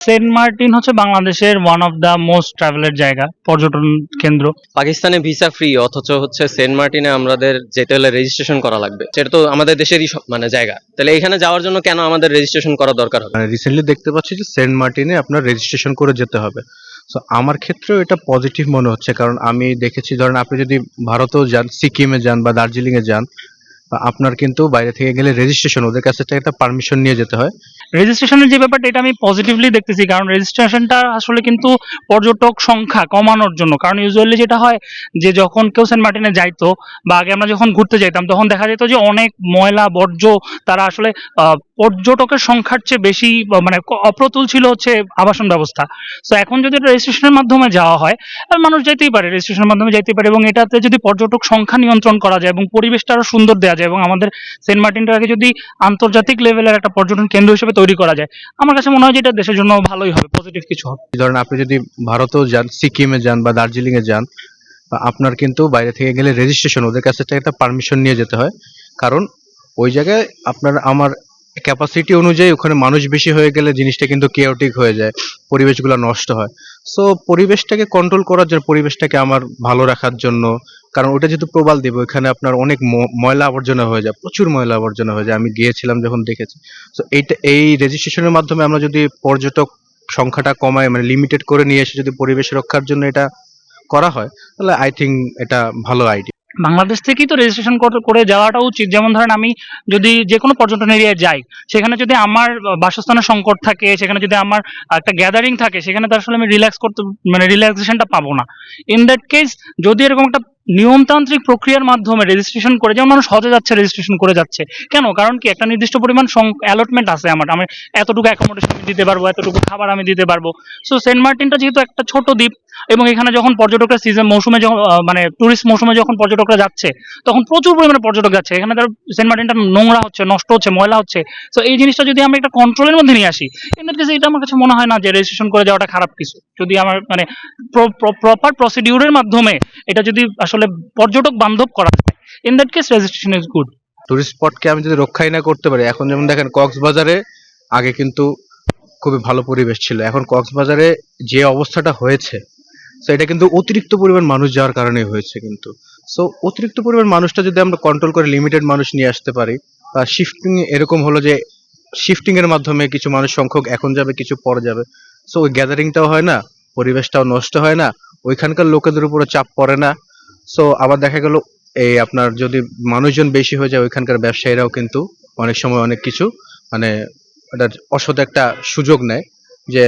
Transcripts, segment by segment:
Saint Martin হচ্ছে বাংলাদেশের one of the most ট্রাভেলের জায়গা পর্যটন কেন্দ্র। পাকিস্তানে ভিসা ফ্রি অথচ হচ্ছে সেন্ট মার্টিনে আমাদের যেতে হলে রেজিস্ট্রেশন করা লাগবে। সেটা তো আমাদের দেশেরই মানে জায়গা। তাহলে এখানে যাওয়ার জন্য কেন আমাদের রেজিস্ট্রেশন করা দরকার হবে? মানে রিসেন্টলি দেখতে পাচ্ছি যে সেন্ট মার্টিনে আপনার রেজিস্ট্রেশন করে যেতে হবে। সো আমার ক্ষেত্রেও এটা পজিটিভ মনে হচ্ছে। কারণ আমি দেখেছি ধরেন আপনি যদি ভারতেও যান সিকিমে যান বা দার্জিলিং এ যান আপনার কিন্তু বাইরে থেকে গেলে রেজিস্ট্রেশন ওদের কাছে একটা পারমিশন নিয়ে যেতে হয়। রেজিস্ট্রেশনের যে ব্যাপারটা, এটা আমি পজিটিভলি দেখতেছি, কারণ রেজিস্ট্রেশনটা আসলে কিন্তু পর্যটক সংখ্যা কমানোর জন্য। কারণ ইউজুয়ালি যেটা হয় যে যখন কেউ সেন্ট মার্টিনে যাইতো বা আগে আমরা যখন ঘুরতে যাইতাম, তখন দেখা যেত যে অনেক ময়লা, বর্জ্য তারা আসলে পর্যটকের সংখ্যার চেয়ে বেশি মানে অপ্রতুল ছিল হচ্ছে আবাসন ব্যবস্থা। তো এখন যদি এটা রেজিস্ট্রেশনের মাধ্যমে যাওয়া হয় মানুষ যাইতেই পারে রেজিস্ট্রেশনের মাধ্যমে যাইতে পারে এবং এটাতে যদি পর্যটক সংখ্যা নিয়ন্ত্রণ করা যায় এবং পরিবেশটা আরও সুন্দর দেওয়া যায় এবং আমাদের সেন্ট মার্টিনটাকে যদি আন্তর্জাতিক লেভেলের একটা পর্যটন কেন্দ্র হিসেবে তৈরি করা যায়, আমার কাছে মনে হয় যে এটা দেশের জন্য ভালোই হবে পজিটিভ কিছু হবে। ধরেন আপনি যদি ভারতেও যান, সিকিমে যান বা দার্জিলিং এ যান আপনার কিন্তু বাইরে থেকে গেলে রেজিস্ট্রেশন ওদের কাছে একটা পারমিশন নিয়ে যেতে হয়। কারণ ওই জায়গায় আপনার, আমার ক্যাপাসিটি অনুযায়ী ওখানে মানুষ বেশি হয়ে গেলে জিনিসটা কিন্তু কেওটিক হয়ে যায়, পরিবেশগুলো নষ্ট হয়। সো পরিবেশটাকে কন্ট্রোল করার জন্য, পরিবেশটাকে আমার ভালো রাখার জন্য কারণ ওটা যেহেতু প্রবাল দ্বীপ, ওইখানে আপনার অনেক ময়লা আবর্জনা হয়ে যায়, প্রচুর ময়লা আবর্জনা হয়ে যায়, আমি গিয়েছিলাম যখন দেখেছি। তো এইটা, এই রেজিস্ট্রেশনের মাধ্যমে আমরা যদি পর্যটক সংখ্যাটা কমায় মানে লিমিটেড করে নিয়ে এসে যদি পরিবেশ রক্ষার জন্য এটা করা হয়, তাহলে আই থিঙ্ক এটা ভালো আইডিয়া বাংলাদেশ থেকেই তো রেজিস্ট্রেশন করে যাওয়াটা উচিত। যেমন ধরেন আমি যদি যে কোনো পর্যটন এরিয়ায় যাই, সেখানে যদি আমার বাসস্থানের সংকট থাকে, সেখানে যদি আমার একটা গ্যাদারিং থাকে, সেখানে তো আসলে আমি রিল্যাক্স করতে মানে রিল্যাক্সেশনটা পাবো না। ইন দ্যাট কেস যদি এরকম একটা নিয়মতান্ত্রিক প্রক্রিয়ার মাধ্যমে রেজিস্ট্রেশন করে, যেমন মানুষ হজে যাচ্ছে রেজিস্ট্রেশন করে যাচ্ছে। কেন? কারণ কি? একটা নির্দিষ্ট পরিমাণ অ্যালটমেন্ট আছে আমার। আমি এতটুকু অ্যাকোমোডেশন আমি দিতে পারব, এতটুকু খাবার আমি দিতে পারব। সো সেন্ট মার্টিনটা যেহেতু একটা ছোট দ্বীপ, এবং এখানে যখন পর্যটকরা সিজন মৌসুমে যখন মানে টুরিস্ট মৌসুমে যখন পর্যটকরা যাচ্ছে, তখন প্রচুর পরিমাণে পর্যটক যাচ্ছে। এখানে তার সেন্ট মার্টিনটা নোংরা হচ্ছে, নষ্ট হচ্ছে, ময়লা হচ্ছে। তো এই জিনিসটা যদি আমি একটা কন্ট্রোলের মধ্যে নিয়ে আসি দ্যাট কেস এটা আমার কাছে মনে হয় না যে রেজিস্ট্রেশন করে যাওয়াটা খারাপ কিছু। যদি আমার মানে প্রপার প্রসিডিউরের মাধ্যমে এটা যদি আসলে পর্যটক বান্ধব করা যায়। In that case registration is good tourist স্পটকে আমি যদি রক্ষাই না করতে পারি, এখন যেমন দেখেন কক্সবাজারে আগে কিন্তু খুবই ভালো পরিবেশ ছিল। এখন কক্সবাজারে যে অবস্থাটা হয়েছে তো এটা কিন্তু অতিরিক্ত পরিমাণ মানুষ যাওয়ার কারণে হয়েছে কিন্তু। সো অতিরিক্ত পরিমাণ মানুষটা যদি আমরা কন্ট্রোল করে লিমিটেড মানুষ নিয়ে আসতে পারি, বা শিফটিং এরকম হলো যে শিফটিং এর মাধ্যমে কিছু মানুষ সংখ্যক এখন যাবে, কিছু পরে যাবে সো ওই গ্যাদারিংটাও হয় না, পরিবেশটাও নষ্ট হয় না, ওইখানকার লোকেদের উপরে চাপ পড়ে না সো আবার দেখা গেল, এই আপনার যদি মানুষজন বেশি হয়ে যায়, ওইখানকার ব্যবসায়ীরাও কিন্তু অনেক সময় অনেক কিছু মানে এটা অসৎ একটা সুযোগ নেয় যে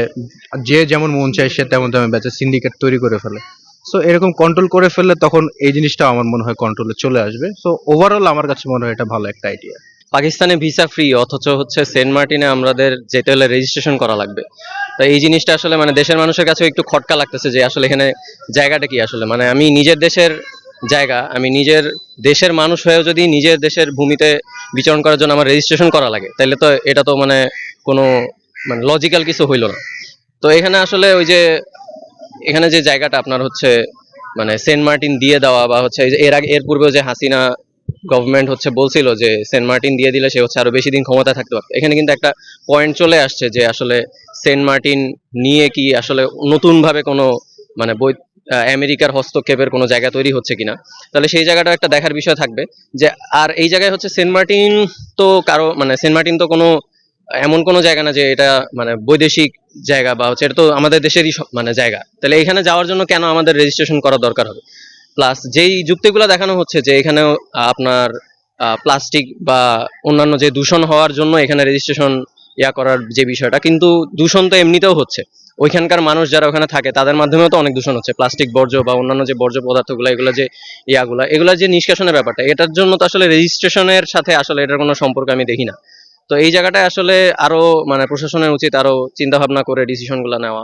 যে যেমন মন চায় সে তেমন তেমন বেচে সিন্ডিকেট তৈরি করে ফেলে। সো এরকম কন্ট্রোল করে ফেললে তখন এই জিনিসটা আমার মনে হয় কন্ট্রোলে চলে আসবে। সো ওভারঅল আমার কাছে মনে হয় এটা ভালো একটা আইডিয়া পাকিস্তানে ভিসা ফ্রি, অথচ হচ্ছে সেন্ট মার্টিনে আমাদের যেতে হলে রেজিস্ট্রেশন করা লাগবে। তো এই জিনিসটা আসলে মানে দেশের মানুষের কাছে একটু খটকা লাগতেছে যে আসলে এখানে জায়গাটা কি আসলে। মানে আমি নিজের দেশের জায়গা, আমি নিজের দেশের মানুষ হয়েও যদি নিজের দেশের ভূমিতে বিচরণ করার জন্য আমার রেজিস্ট্রেশন করা লাগে, তাহলে তো এটা তো মানে কোনো মানে লজিক্যাল কিছু হইল না। তো এখানে আসলে ওই যে, এখানে যে জায়গাটা আপনার হচ্ছে মানে সেন্ট মার্টিন দিয়ে দেওয়া বা হচ্ছে এর আগে, এর পূর্বেও যে হাসিনা গভর্নমেন্ট হচ্ছে বলছিল যে সেন্ট মার্টিন দিয়ে দিলে সে হচ্ছে আরও বেশি দিন ক্ষমতা থাকতে পারবে। এখানে কিন্তু একটা পয়েন্ট চলে আসছে যে আসলে সেন্ট মার্টিন নিয়ে কি আসলে নতুন ভাবে কোনো মানে বৈ আমেরিকার হস্তক্ষেপের কোনো জায়গা তৈরি হচ্ছে কিনা? তাহলে সেই জায়গাটা একটা দেখার বিষয় থাকবে যে, আর এই জায়গায় হচ্ছে সেন্ট মার্টিন তো কারও মানে সেন্ট মার্টিন তো কোনো, এমন কোনো জায়গা না যে এটা মানে বৈদেশিক জায়গা বা হচ্ছে এটা তো আমাদের দেশেরই মানে জায়গা। তাহলে এখানে যাওয়ার জন্য কেন আমাদের রেজিস্ট্রেশন করা দরকার হবে? প্লাস যেই যুক্তিগুলো দেখানো হচ্ছে যে এখানে আপনার প্লাস্টিক বা অন্যান্য যে দূষণ হওয়ার জন্য এখানে রেজিস্ট্রেশন ইয়া করার যে বিষয়টা, কিন্তু দূষণ তো এমনিতেও হচ্ছে। ওইখানকার মানুষ যারা ওখানে থাকে, তাদের মাধ্যমেও তো অনেক দূষণ হচ্ছে। প্লাস্টিক বর্জ্য বা অন্যান্য যে বর্জ্য পদার্থগুলো, এগুলো যে ইয়াগুলা, এগুলো যে নিষ্কাশনের ব্যাপারটা, এটার জন্য তো আসলে রেজিস্ট্রেশনের সাথে আসলে এটার কোনো সম্পর্ক আমি দেখি না। তো এই জায়গাটায় আসলে আরও মানে প্রশাসনের উচিত আরও চিন্তা ভাবনা করে ডিসিশনগুলো নেওয়া।